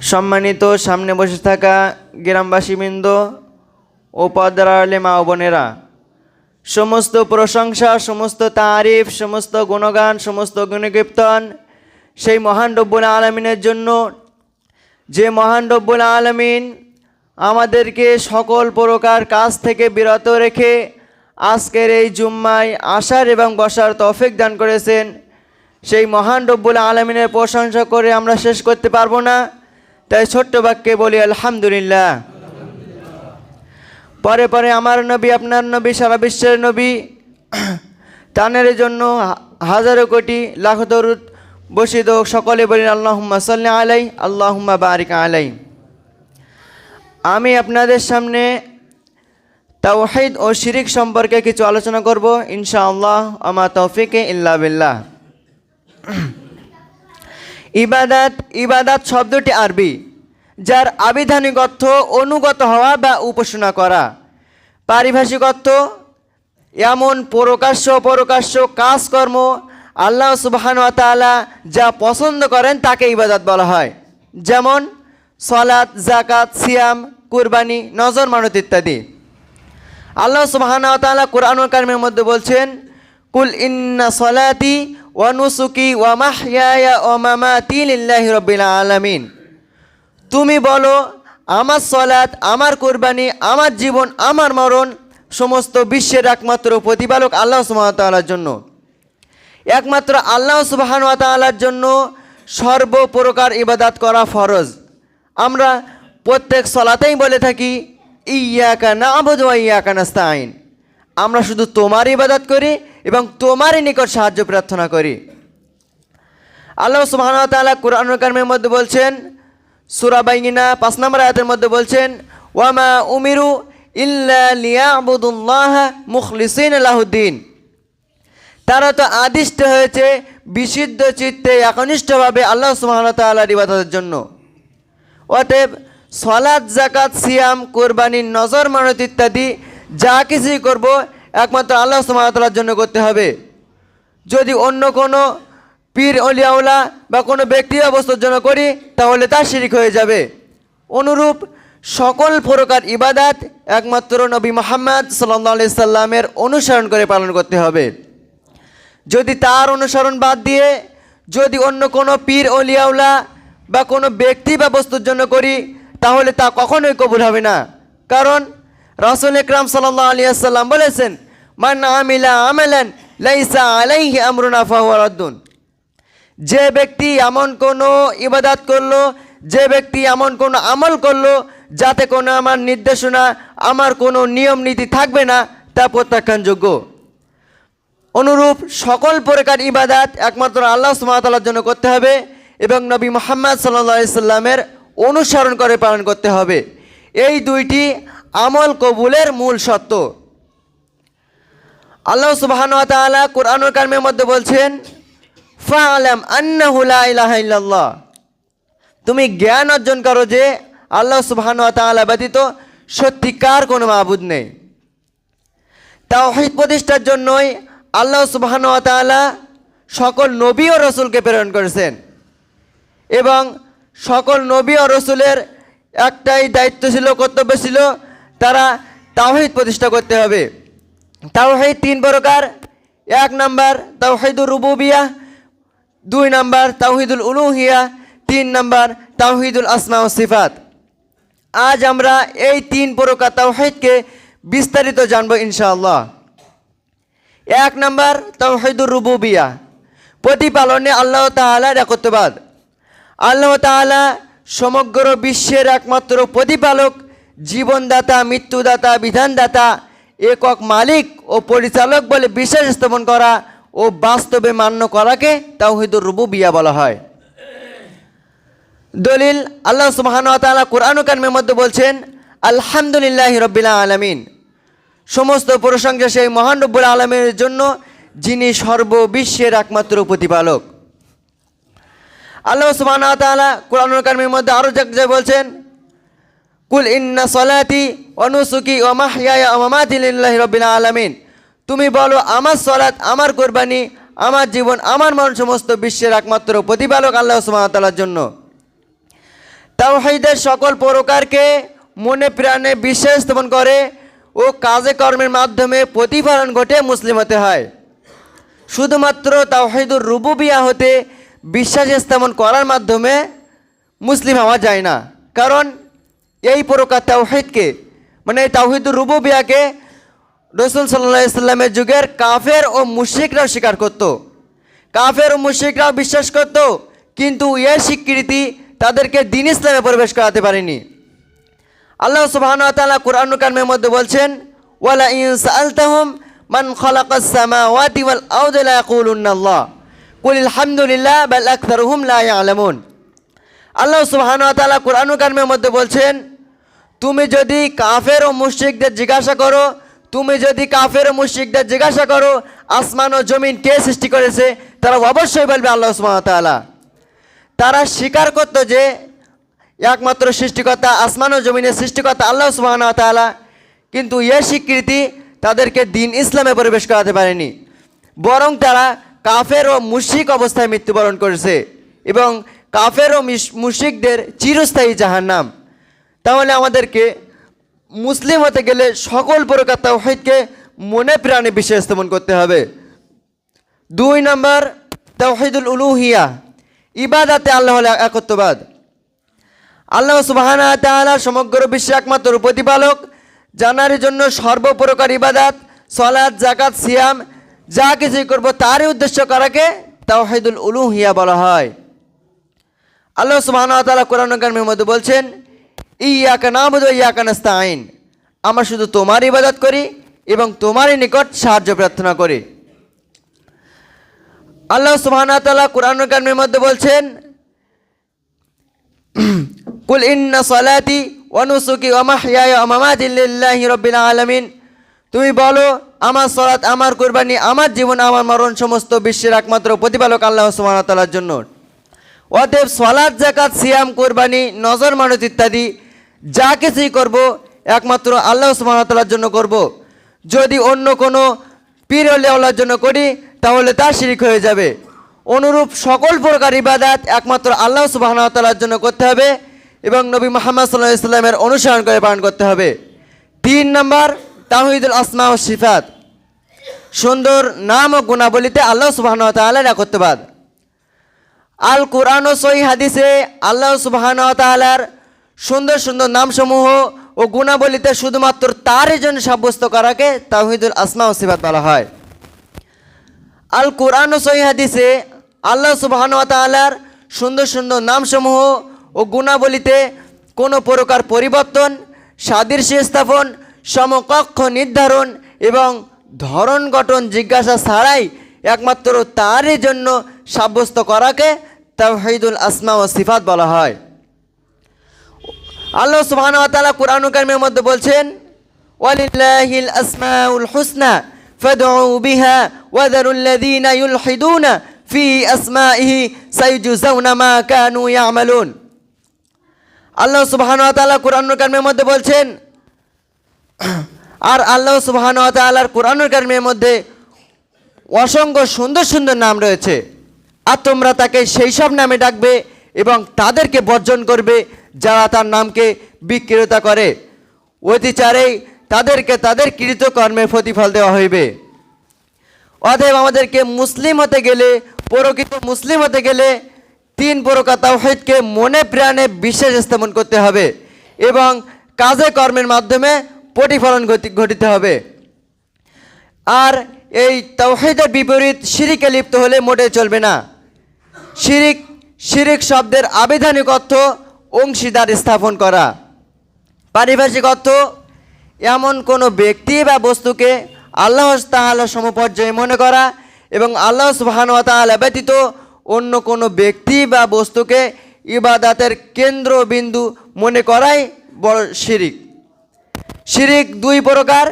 সম্মানিত সামনে বসে থাকা গ্রামবাসীবৃন্দ ও পদ্মার মা বোনেরা, সমস্ত প্রশংসা, সমস্ত তারিফ, সমস্ত গুণগান, সমস্ত গুণকীর্তন সেই মহান রব্বুল আলমিনের জন্য। যে মহান রব্বুল আলমিন আমাদেরকে সকল প্রকার কাজ থেকে বিরত রেখে আজকের এই জুম্মায় আসার এবং বসার তৌফিক দান করেছেন। সেই মহান রব্বুল আলমিনের প্রশংসা করে আমরা শেষ করতে পারব না। তাই ছোট্ট বাক্যে বলি, আলহামদুলিল্লাহ। পরে পরে আমার নবী, আপনার নবী, সারা বিশ্বের নবী, তানের জন্য হাজারো কোটি, লাখ দরুদ বসিত সকলে বলেন আল্লাহুম্মা সাল্লি আলাই আল্লাহুম্মা বারিক আলাই আমি আপনাদের সামনে তাওহিদ ও শিরিক সম্পর্কে কিছু আলোচনা করব, ইনশাআল্লাহ, আমা তৌফিকে ইল্লা বিল্লাহ। ইবাদাত ইবাদাত শব্দটি আরবি, যার আবিধানিক অর্থ অনুগত হওয়া বা উপাসনা করা। পারিভাষিক অর্থ এমন প্রকাশ্য অপরকাশ্য কাজকর্ম আল্লাহ সুবাহান তাআলা যা পছন্দ করেন তাকে ইবাদত বলা হয়। যেমন সলাৎ জাকাত সিয়াম, কুরবানি, নজর, মানত ইত্যাদি। আল্লাহ তাআলা কোরআনুল কারিমের মধ্যে বলছেন, কুল ইন্না সলাতি ওয়া নুসুকি ওয়া মাহইয়ায়া ওয়া মামাতি লিল্লাহি রাব্বিল আলামিন। তুমি বলো, আমার সলাত আমার কোরবানি, আমার জীবন, আমার মরণ সমস্ত বিশ্বের একমাত্র প্রতিপালক আল্লাহ তাআলার জন্য। একমাত্র আল্লাহ সুবহান ওয়া তাআলার জন্য সর্বপ্রকার ইবাদাত করা ফরজ। আমরা প্রত্যেক সলাতেই বলে থাকি ইয়াকা না আবুদু ইয়াকা নাস্তাইন আমরা শুধু তোমার ইবাদত করি এবং তোমারই নিকট সাহায্য প্রার্থনা করি। আল্লাহ ওয়া তাআলা কুরআনুল মধ্যে বলছেন, সূরা বাইনা পাঁচ নম্বর আয়াতের মধ্যে বলছেন, ওয়ামা উমিরু লিয়াবুদুল্লাহ মুখলিসিন লাহুদ্দিন। তারা তো আদিষ্ট হয়েছে বিশুদ্ধ চিত্তে একনিষ্ঠভাবে আল্লাহ সুবহানাহু তাআলার ইবাদতের জন্য। অতএব সলাদ জাকাত সিয়াম, কোরবানি, নজর, মানত ইত্যাদি যা কিছুই করব একমাত্র আল্লাহ তাআলার জন্য করতে হবে। যদি অন্য কোনো পীর, অলিয়াউলা বা কোনো ব্যক্তি বা বস্তুর জন্য করি, তাহলে তা শিরিক হয়ে যাবে। অনুরূপ সকল প্রকার ইবাদাত একমাত্র নবী মোহাম্মদ সাল্লাহ আলি সাল্লামের অনুসরণ করে পালন করতে হবে। যদি তার অনুসরণ বাদ দিয়ে যদি অন্য কোনো পীর, অলিয়াউলা বা কোনো ব্যক্তি বা বস্তুর জন্য করি, তাহলে তা কখনোই কবুল হবে না। কারণ রাসুল ইকরাম সাল্লাহ আলিয়াল্লাম বলেছেন মান আমিলা আমেলেন লাইসা আলাইহি আমরুনা ফাহুয়া রাদ্দুন। যে ব্যক্তি এমন কোনো ইবাদাত করল, যে ব্যক্তি এমন কোনো আমল করল, যাতে কোনো আমার নির্দেশনা, আমার কোনো নিয়ম নীতি থাকবে না, তা প্রত্যাখ্যানযোগ্য অনুরূপ সকল প্রকার ইবাদাত একমাত্র আল্লাহ সুমাতালার জন্য করতে হবে এবং নবী মোহাম্মদ সাল্লা সাল্লামের অনুসরণ করে পালন করতে হবে। এই দুইটি আমল কবুলের মূল সত্য আল্লাহ সুবাহান তাআলা কোরআনুল কারিমের মধ্যে বলছেন লা ইলাহা ইল্লাল্লাহ। তুমি জ্ঞান অর্জন করো যে আল্লাহ সুবহান তাআলা ব্যতীত সত্যিকার কোনো মাবুদ নেই। তাওহীদ প্রতিষ্ঠার জন্যই আল্লাহ সুবহান তাআলা সকল নবী ও রসুলকে প্রেরণ করেছেন এবং সকল নবী ও রসুলের একটাই দায়িত্ব ছিল, কর্তব্য ছিল তারা তাওহীদ প্রতিষ্ঠা করতে হবে। তাওহীদ তিন প্রকার। এক নাম্বার তাওহীদুর রুবুবিয়া, দুই নাম্বার তাওহিদুল উলুহিয়া, তিন নাম্বার তাওহিদুল আসমা সিফাত। আজ আমরা এই তিন প্রকার তাওহিদকে বিস্তারিত জানব ইনশাআল্লাহ। এক নাম্বার তাওহিদুর রুবুবিয়া, প্রতিপালনে আল্লাহ তাআলার একত্ববাদ। আল্লাহ তাআলা সমগ্র বিশ্বের একমাত্র প্রতিপালক, জীবনদাতা, মৃত্যুদাতা, বিধানদাতা একক মালিক ও পরিচালক বলে বিশ্বাস স্থাপন করা ও বাস্তবে মান্য করাকে তাওহিদুর রুবুবিয়া বলা হয়। দলিল, আল্লাহ তাআলা কোরআন কারিমের মধ্যে বলছেন, আলহামদুলিল্লাহি রাব্বিল আলামিন। সমস্ত প্রশংসা সেই মহান রব্বুল আলমের জন্য যিনি সর্ববিশ্বের একমাত্র প্রতিপালক। আল্লাহ ওয়া কোরআন কারিমের মধ্যে আরও বলছেন, কুল ইন্না সলাতি অনুসুকি ও মাহিয়া ও মামাতি লিল্লাহি রাব্বিল আলামিন। তুমি বলো, আমার সলাত, আমার কোরবানি, আমার জীবন, আমার মন সমস্ত বিশ্বের একমাত্র প্রতিপালক আল্লাহ তাআলার জন্য। তাওহিদের সকল প্রকারকে মনে প্রাণে বিশ্বাস স্থাপন করে ও কাজে কর্মের মাধ্যমে প্রতিফলন ঘটে মুসলিম হতে হয়। শুধুমাত্র তাওহিদুর রুবুবিয়া হতে বিশ্বাস স্থাপন করার মাধ্যমে মুসলিম হওয়া যায় না। কারণ এই প্রকার তাওহিদকে মানে এই তাওহিদুর রুবুবিয়াকে রসুল সাল্লাহ ইসলামের যুগের কাফের ও মুশরিকরাও স্বীকার করত। কাফের ও মুশরিকরাও বিশ্বাস করত, কিন্তু এর স্বীকৃতি তাদেরকে দিন ইসলামে প্রবেশ করাতে পারেনি। আল্লাহ সুবহান তাআলা কুরআন কারিমের মধ্যে বলছেন, ওয়ালা ইন সাআলতাহুম মান খালাকাস সামাওয়াতি ওয়াল আরদা লা ইয়াকুলুন্না আল্লাহ। সুবহান কুরআন কারিমের মধ্যে বলছেন তুমি যদি কাফের ও মুশরিকদের জিজ্ঞাসা করো, তুমি যদি কাফের ও মুশরিকদের জিজ্ঞাসা করো, আসমান ও জমিন কে সৃষ্টি করেছে, তারা অবশ্যই বলবে আল্লাহ তাআলা। তারা স্বীকার করতো যে, একমাত্র সৃষ্টিকর্তা আসমান ও জমিনের সৃষ্টিকর্তা আল্লাহ সুবাহন তাআলা, কিন্তু এ স্বীকৃতি তাদেরকে দিন ইসলামে প্রবেশ করাতে পারেনি। বরং তারা কাফের ও মুশিক অবস্থায় মৃত্যুবরণ করেছে এবং কাফের ও মিশ- মুশরিকদের চিরস্থায়ী জাহান্নাম। তাহলে আমাদেরকে মুসলিম হতে গেলে সকল প্রকার তাওহিদকে মনে প্রাণে বিশ্বাস স্থাপন করতে হবে। দুই নম্বর, তাওহিদুল উলুহিয়া, ইবাদাতে আল্লাহ হল একত্ববাদ। আল্লাহ সুবাহানা তাআলা সমগ্র বিশ্বে একমাত্র প্রতিপালক, জানার জন্য সর্বপ্রকার ইবাদাত সলাদ জাকাত সিয়াম, যা কিছুই করব তারই উদ্দেশ্য করাকে তাওহিদুল উলুহিয়া বলা হয়। আল্লাহ সুবহানাহু ওয়া তাআলা কোরআন কারিমের মধ্যে বলছেন ইয়াকা নাবুদু ইয়াকা নাস্তাইন আমরা শুধু তোমার ইবাদত করি এবং তোমারই নিকট সাহায্য প্রার্থনা করি। আল্লাহ তাআলা কোরআন কারিমের মধ্যে বলছেন, কুল ইন্না সলাতি ওয়া নুসুকি ওয়া মাহইয়ায়া ওয়া মামাতি লিল্লাহি রাব্বিল আলামিন। তুমি বলো, আমার সলাত, আমার কুরবানি, আমার জীবন, আমার মরণ সমস্ত বিশ্বের একমাত্র প্রতিপালক আল্লাহ তাআলার জন্য। অতএব সলাদ জাকাত সিয়াম, কোরবানি, নজর, মানত ইত্যাদি যা কিছুই করব, একমাত্র আল্লাহ সুবাহতালার জন্য করব। যদি অন্য কোনো পীর লেওয়ালার জন্য করি, তাহলে তা শিরিক হয়ে যাবে। অনুরূপ সকল প্রকার ইবাদাত একমাত্র আল্লাহ সুবাহতালার জন্য করতে হবে এবং নবী মোহাম্মদ সাল্লাহ ইসলামের অনুসরণ করে পালন করতে হবে। তিন নম্বর তাহিদুল আসমা ও সিফাত। সুন্দর নাম ও গুণাবলিতে আল্লাহ সুবাহতালার একত্ববাদ। আল কোরআন ও সই হাদিসে আল্লাহ সুবাহান তালার সুন্দর সুন্দর নামসমূহ ও গুণাবলিতে শুধুমাত্র তারই জন্য সাব্যস্ত করাকে তাহিদুল আসমা ও বলা হয়। আল কোরআন ও হাদিসে আল্লাহ সুবাহান তালার সুন্দর সুন্দর নামসমূহ ও গুণাবলিতে কোনো প্রকার পরিবর্তন, সাদৃশ্য স্থাপন, সমকক্ষ নির্ধারণ এবং ধরন গঠন জিজ্ঞাসা ছাড়াই একমাত্র তারই জন্য সাব্যস্ত করাকে তাওহীদুল আসমা ও সিফাত বলা হয়। আল্লাহ সুবহানাহু ওয়া তাআলা কুরআন কারিমের মধ্যে বলছেন, ওয়ালিল্লাহিল আসমাউল হুসনা, ফাদউ বিহা ওয়াদারুল লাযীনা ইউলহিদুনা ফি আসমাইহি সাইজুজাউনা মা কানু ইয়ামালুন। আল্লাহ সুবহানাহু ওয়া তাআলা কুরআন কারিমের মধ্যে বলছেন, আর আল্লাহ সুবহানাহু ওয়া তাআলার কুরআন কারিমের মধ্যে অসংখ্য সুন্দর সুন্দর নাম রয়েছে। আর তোমরা তাকে সেই সব নামে ডাকবে এবং তাদেরকে বর্জন করবে যারা তার নামকে বিক্রেতা করে, অতিচারেই তাদেরকে তাদের কৃত কর্মের প্রতিফল দেওয়া হইবে। অতএব আমাদেরকে মুসলিম হতে গেলে, প্রকৃত মুসলিম হতে গেলে তিন প্রকার তাওহিদকে মনে প্রাণে বিশ্বাস স্থাপন করতে হবে এবং কাজে কর্মের মাধ্যমে প্রতিফলন ঘটি- ঘটিতে হবে। আর এই তাওহিদের বিপরীত শিরিকে লিপ্ত হলে মোটে চলবে না। শিরিক শিরিক শব্দের আবিধানিক অর্থ অংশীদার স্থাপন করা। পারিভাষিক অর্থ, এমন কোনো ব্যক্তি বা বস্তুকে আল্লাহ তাআলা সমপর্যায়ে মনে করা এবং আল্লাহ সুবহান ওয়া ব্যতীত অন্য কোনো ব্যক্তি বা বস্তুকে ইবাদাতের কেন্দ্রবিন্দু মনে করাই বড় শিরিক। শিরিক দুই প্রকার,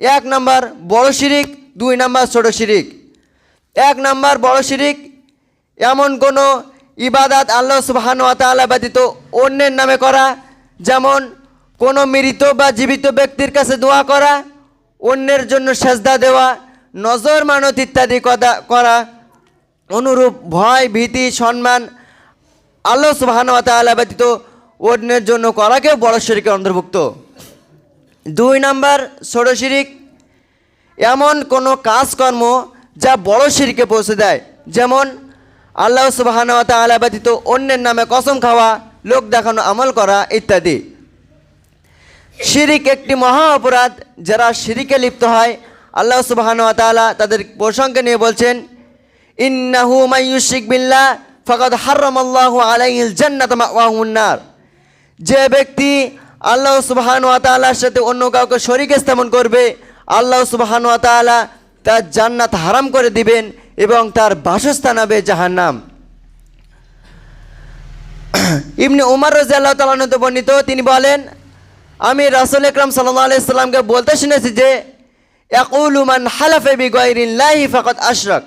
এক নাম্বার বড় শিরিক, দুই নাম্বার ছোট শিরিক। এক নাম্বার বড় শিরিক, এমন কোনো ইবাদাত আল্লাহ সুবহান ওয়া তাআলা ব্যতীত অন্যের নামে করা, যেমন কোনো মৃত বা জীবিত ব্যক্তির কাছে দোয়া করা, অন্যের জন্য সেজদা দেওয়া, নজর মানত ইত্যাদি কদা- করা, অনুরূপ ভয়, ভীতি, সম্মান আল্লাহ সুবহান ওয়া তাআলা ব্যতীত অন্যের জন্য করাকেও বড় শিরিকের অন্তর্ভুক্ত। দুই নাম্বার, ষোড় শিরিক। এমন কোনো কাজকর্ম যা বড় শিরকে পৌঁছে দেয়, যেমন আল্লাহ সুবাহান তালা ব্যতীত অন্যের নামে কসম খাওয়া, লোক দেখানো, আমল করা ইত্যাদি। শিরিক একটি মহা অপরাধ, যারা শিরিকে লিপ্ত হয়, আল্লাহ সুবাহান তালা তাদের প্রসঙ্গে নিয়ে বলছেন, ইন্নাহু মাইয়ুশিক বিল্লাহ, ফকদ হার্রমাল্লাহু আলাইহিল জান্নাত মাওয়াহুন্নার যে ব্যক্তি আল্লাহ সুবাহান সাথে অন্য কাউকে শরিক স্থাপন করবে, আল্লাহ সুবাহান তার জান্নাত হারাম করে দিবেন এবং তার বাসস্থান হবে জাহান্নাম। ইবনে উমর রাজিয়াল্লাহু তাআলা হতে বর্ণিত, তিনি বলেন, আমি রাসূল আকরাম সাল্লাল্লাহু আলাইহি সাল্লামকে বলতে শুনেছি যে, ইয়াকুলু মান হালাফা বিগাইরিল্লাহি ফাকাদ আশরাক।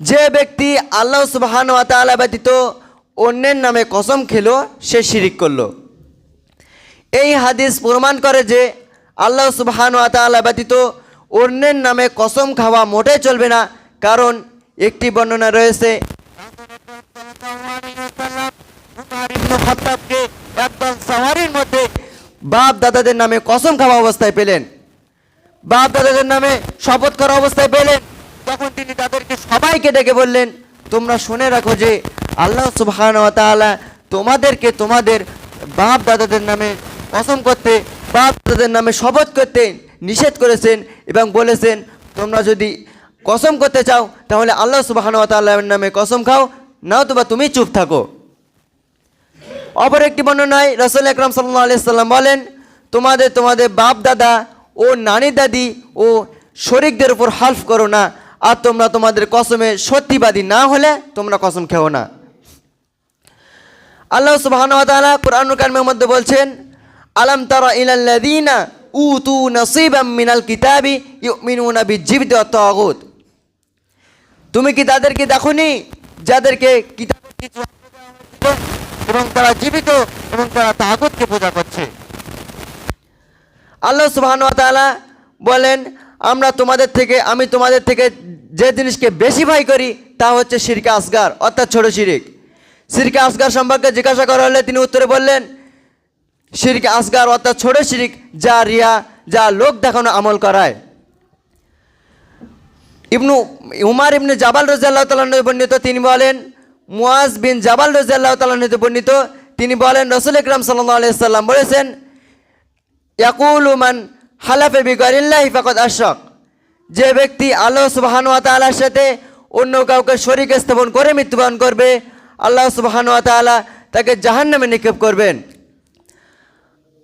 যে ব্যক্তি আল্লাহ সুবহান ওয়া তাআলা ব্যতীত অন্যের নামে কসম খেলো, সে শিরিক করল। এই হাদিস প্রমাণ করে যে, আল্লাহ সুবহান ওয়া তাআলা ব্যতীত অন্যের নামে কসম খাওয়া মোটেই চলবে না কারণ একটি বর্ণনা রয়েছে মধ্যে বাপ দাদাদের নামে কসম খাওয়া অবস্থায় পেলেন। বাপ দাদাদের নামে শপথ করা অবস্থায় পেলেন। তখন তিনি তাদেরকে সবাইকে ডেকে বললেন তোমরা শুনে রাখো যে আল্লাহ সুবহান তোমাদেরকে তোমাদের বাপ দাদাদের নামে কসম করতে বাপ দাদাদের নামে শপথ করতে নিষেধ করেছেন এবং বলেছেন তোমরা যদি কসম করতে চাও, তাহলে আল্লাহ সুবহান ওয়া তাআলার নামে কসম খাও নাও তো বা তুমি চুপ থাকো। অপর একটি বর্ণনায় রসুল আকরাম সাল্লাহ আলিয়াল্লাম বলেন, তোমাদের তোমাদের বাপ দাদা ও নানি দাদি ও শরিকদের উপর হালফ করো না, আর তোমরা তোমাদের কসমে সত্যিবাদী না হলে তোমরা কসম খেও না। আল্লাহ সুবহান ওয়া তাআলা কুরআনুল কারিমের মধ্যে বলছেন, আলাম তারা ইলাল্লাযীনা উতু নসিবাম মিনাল কিতাবি ইউমিনুনা বিজিবতি তাগুত। তুমি কি তাদেরকে দেখোনি? যাদেরকে এবং তারা জীবিত এবং তারা তাগুতকে পূজা করছে। আল্লাহ তাআলা বলেন, আমরা তোমাদের থেকে, আমি তোমাদের থেকে যে জিনিসকে বেশি ভয় করি, তা হচ্ছে শিরকে আসগার, অর্থাৎ ছোট শিরিক। শিরকে আসগার সম্পর্কে জিজ্ঞাসা করা হলে তিনি উত্তরে বললেন শিরকে আসগার অর্থাৎ ছোট শিরিক যা রিয়া, যা লোক দেখানো আমল করায়। ইবনু উমার ইবনে জাবাল রাজিয়াল্লাহ তাআলা বর্ণিত, তিনি বলেন মুয়াজ বিন জাবাল রাজিয়াল্লাহ তাআলা বর্ণিত, তিনি বলেন, রসুল ইকরাম আলাইহি সাল্লাম বলেছেন, ইয়াকুলু মান হালাফে বিগারিল্লাহি ফাকাদ আশরাক। যে ব্যক্তি আল্লাহ সুবহানাহু ওয়া তাআলার সাথে অন্য কাউকে শরীক স্থাপন করে মৃত্যুবরণ করবে, আল্লাহ সুবহানাহু ওয়া তাআলা তাকে জাহান্নামে নিক্ষেপ করবেন।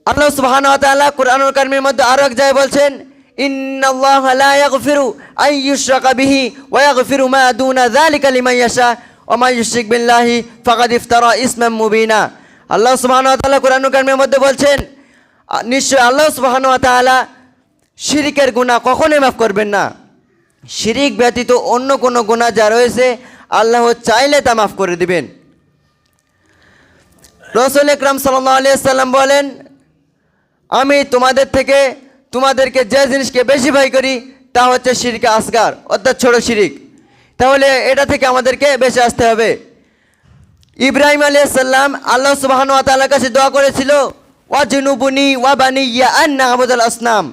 আল্লাহ সুবহানাহু ওয়া তাআলা কুরআনুল কারীমের মধ্যে আরও এক জায়গায় বলছেন লা ইয়াগফিরু আন ইউশরাকা বিহি ওয়া ইয়াগফিরু মা দুনা যালিকা লিমান ইয়াশা ওয়া মান ইউশরিক বিল্লাহি ফাকাদ ইফতারা ইসমান মুবিনা। আল্লাহ সুবহানাহু ওয়া তাআলা কুরআনুল কারীমের মধ্যে বলছেন নিশ্চয় আল্লাহ সুবহানাহু ওয়া তাআলা শিরিকের গুনাহ কখনোই মাফ করবেন না। শিরিক ব্যতীত অন্য কোনো গুনাহ যা রয়েছে, আল্লাহ চাইলে তা মাফ করে দিবেন। রসুল একরাম সাল্লাহ আলিয়া সাল্লাম বলেন, আমি তোমাদের থেকে তোমাদেরকে যে জিনিসকে বেশি ভয় করি, তা হচ্ছে শিরকে আসগার, অর্থাৎ ছোট শিরিক। তাহলে এটা থেকে আমাদেরকে বেঁচে আসতে হবে। ইব্রাহিম আলিয়া সাল্লাম আল্লাহ সুবাহান তাআলার কাছে দোয়া করেছিল ওয়া জুনুবুনি ওয়া বানি ইয়া আন্না আবুদুল আসনাম।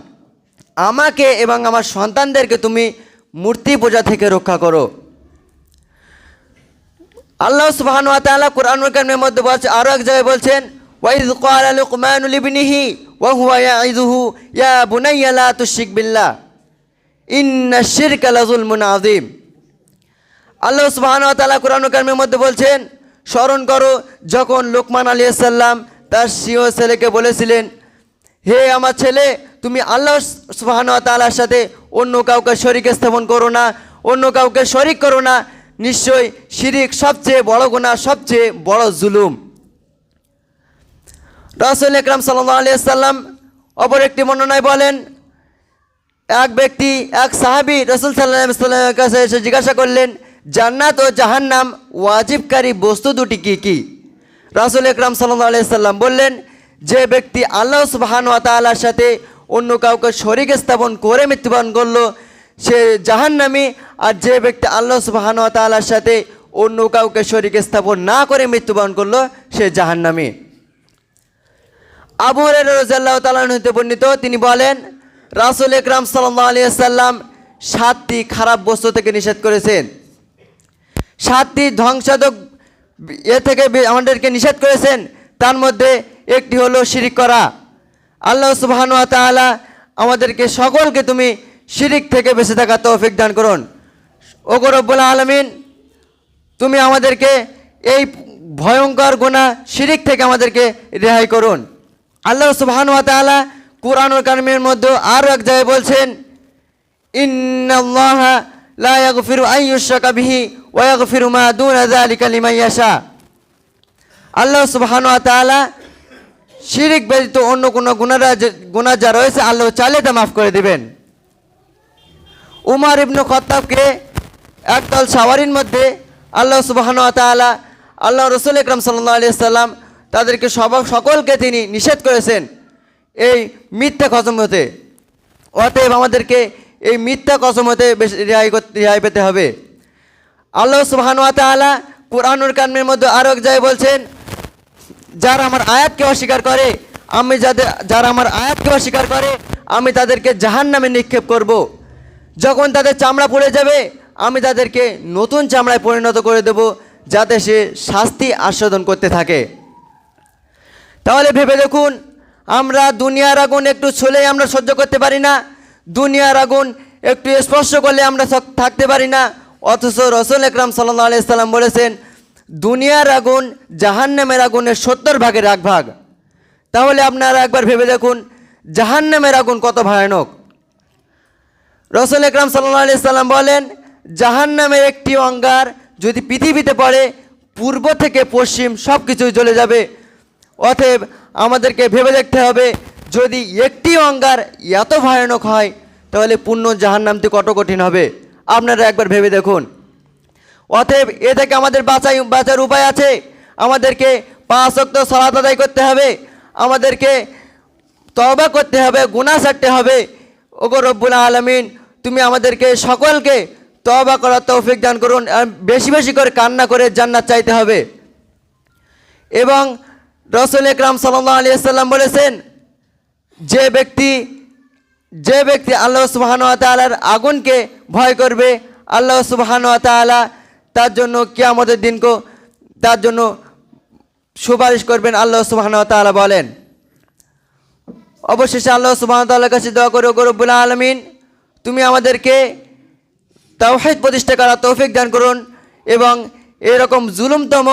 আমাকে এবং আমার সন্তানদেরকে তুমি মূর্তি পূজা থেকে রক্ষা করো। আল্লাহ সুবহান ওয়া তাআলা কুরআনুল কারীমের মধ্যে বলছে, আরও এক জায়গায় বলছেন ওয়াইদ ক্বালা লুকমানু ইয়া বিল্লাহ আল্লাহ মধ্যে বলছেন, স্মরণ করো, যখন লোকমান আলাইহিস সালাম তার সিও ছেলেকে বলেছিলেন, হে আমার ছেলে, তুমি আল্লাহ সুবহান ওয়া তাআলার সাথে অন্য কাউকে শরীক স্থাপন করো না, অন্য কাউকে শরিক করো না। নিশ্চয় শিরিক সবচেয়ে বড় গুনাহ, সবচেয়ে বড় জুলুম। রাসূল আলাইহি সাল্লাম অপর একটি বর্ণনায় বলেন, এক ব্যক্তি, এক সাহাবি রসুল সাল্লাহ সাল্লামের কাছে এসে জিজ্ঞাসা করলেন, জান্নাত ও জাহান্নাম ওয়াজিবকারী বস্তু দুটি কি কি? রাসুল একরাম সাল্লাহ আলিয়া সাল্লাম বললেন, যে ব্যক্তি আল্লাহ সুবাহান ওয়া তাআলার সাথে অন্য কাউকে শরিক স্থাপন করে মৃত্যুবরণ করল, সে জাহান্নামী, আর যে ব্যক্তি আল্লাহ সুবাহান ওয়া তাআলার সাথে অন্য কাউকে শরিক স্থাপন না করে মৃত্যুবরণ করল, সে জাহান্নামী। আবু রাজাল্লাহ তালান হতে বর্ণিত, তিনি বলেন, রাসুল আলিয়া সাল্লাম সাতটি খারাপ বস্তু থেকে নিষেধ করেছেন। সাতটি ধ্বংসাত্মক এ থেকে আমাদেরকে নিষেধ করেছেন। তার মধ্যে একটি হলো শিরিক করা। আল্লাহ সুবহান তাআলা আমাদেরকে সকলকে তুমি শিরিক থেকে বেঁচে থাকা তৌফিক দান করুন। ও রব্বুল আলমিন, তুমি আমাদেরকে এই ভয়ঙ্কর গুণা শিরিক থেকে আমাদেরকে রেহাই করুন। আল্লাহ সুবহান ওয়া তাআলা কুরআনুল কারিমের মধ্যে আরও এক জায়গায় বলছেন, ইন্নাল্লাহ লা ইয়াগফিরু আন ইউশরাকা বিহি ওয়া ইয়াগফিরু মা দুনা যালিকা লিমান ইয়াশা। আল্লাহ সুবহানাহু ওয়া তাআলা শিরিক ব্যতীত অন্য কোনো যে- গুনাহ যা রয়েছে আল্লাহ চাইলে তা মাফ করে দিবেন। উমার ইবনু খত্তাবকে একদল সাওয়ারির মধ্যে আল্লাহ সুবহানাহু ওয়া তাআলা আল্লাহ রসুল আকরাম সাল্লাল্লাহু আলাইহি সাল্লাম তাদেরকে সব সকলকে তিনি নিষেধ করেছেন এই মিথ্যা কসম হতে। অতএব আমাদেরকে এই মিথ্যা কসম হতে বেশ রেহাই করতে রেহাই পেতে হবে। আল্লাহ সুবহানাহু ওয়া তাআলা কুরআনুল কারিমের মধ্যে আরও এক জায়গায় বলছেন, যারা আমার আয়াতকে অস্বীকার করে, আমি যাদের যারা আমার আয়াতকে অস্বীকার করে, আমি তাদেরকে জাহান নামে নিক্ষেপ করব। যখন তাদের চামড়া পড়ে যাবে, আমি তাদেরকে নতুন চামড়ায় পরিণত করে দেব, যাতে সে শাস্তি আস্বাদন করতে থাকে। তাহলে ভেবে দেখুন, আমরা দুনিয়ার আগুন একটু ছুলেই আমরা সহ্য করতে পারি না, দুনিয়ার আগুন একটু স্পর্শ করলে আমরা থাকতে পারি না। অথচ রসুল একরাম সাল্লাহ আলাইসাল্লাম বলেছেন, দুনিয়ার আগুন জাহান্নামের আগুনের সত্তর ভাগের এক ভাগ। তাহলে আপনারা একবার ভেবে দেখুন, জাহান্নামের আগুন কত ভয়ানক। রসুল একরাম সাল্লাহ আলি সাল্লাম বলেন, জাহান্নামের একটি অঙ্গার যদি পৃথিবীতে পড়ে, পূর্ব থেকে পশ্চিম সব কিছুই চলে যাবে। অতএব আমাদেরকে ভেবে দেখতে হবে, যদি একটি অঙ্গার এত ভয়ানক হয়, তাহলে পূর্ণ জাহান্নামটি কত কঠিন হবে। আপনারা একবার ভেবে দেখুন। অতএব এ থেকে আমাদের বাঁচাই, বাঁচার উপায় আছে। আমাদেরকে পাঁচ অক্ত সালাত আদায় করতে হবে। আমাদেরকে তবা করতে হবে, গুনাহ ছাড়তে হবে। ওগো রব্বুল আলমিন, তুমি আমাদেরকে সকলকে তবা করার তৌফিক দান করুন। বেশি বেশি করে কান্না করে জান্নাত চাইতে হবে। এবং রসুল একরাম সাল্লাহ আলী সাল্লাম বলেছেন, যে ব্যক্তি যে ব্যক্তি আল্লাহ সুবাহান তালার আগুনকে ভয় করবে, আল্লাহ সুবাহান তালা তার জন্য আমাদের দিনকে তার জন্য সুপারিশ করবেন আল্লাহ সুবাহান তালা বলেন। অবশেষে আল্লাহ সুবাহ তাল্লার কাছে দোয়া করে গরব্বুল আলমিন, তুমি আমাদেরকে তাওহিদ প্রতিষ্ঠা করা তৌফিক দান করুন এবং এরকম জুলুমতম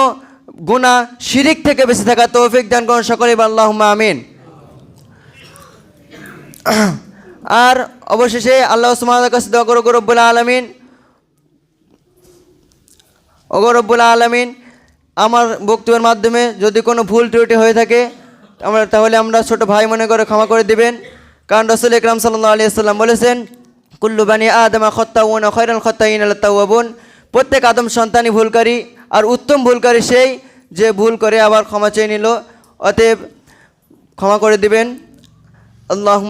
গুণা শিরিক থেকে বেঁচে থাকা তৌফিক দান করুন সকলে আল্লাহ আমিন। আর অবশেষে আল্লাহ সুমাদের কাছে দোয়া করো গরব্বুল আলমিন। ওগরব্বুল আলমিন, আমার বক্তব্যের মাধ্যমে যদি কোনো ভুল ত্রুটি হয়ে থাকে, আমরা তাহলে আমরা ছোট ভাই মনে করে ক্ষমা করে দিবেন। কারণ রসুল ইকরাম সাল্লাহ আলিয়া সাল্লাম বলেছেন, কুল্লু বানি আদমা খত্তাউন খৈরাল খত্তাইন আল্লাহবুন প্রত্যেক আদম সন্তানই ভুলকারী আর উত্তম ভুলকারী সেই যে ভুল করে আবার ক্ষমা চেয়ে নিল। অতএব ক্ষমা করে দিবেন। আল্লাহ